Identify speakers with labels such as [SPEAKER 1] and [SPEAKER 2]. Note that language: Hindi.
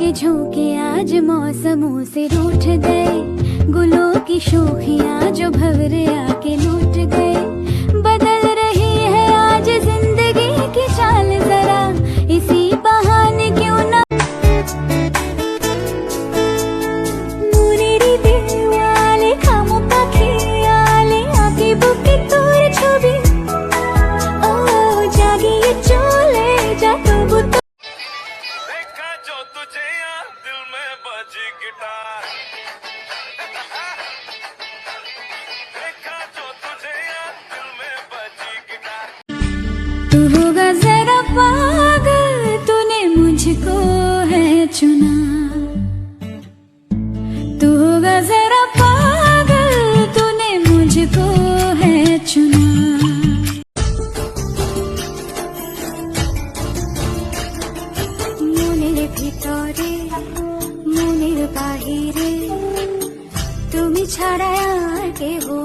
[SPEAKER 1] के झोंके आज मौसमों से रूठ गए। गुलों की शोखियाँ जो भवरे आके
[SPEAKER 2] बजी गिटार देखा जो तुझे यार दिल में बजी गिटार
[SPEAKER 1] तू होगा जरा पागल तूने मुझको है चुना तू होगा जरा पागल तूने मुझको है चुना মনের ভিতরে মনের বাহিরে। তুমি ছাড়া কেহ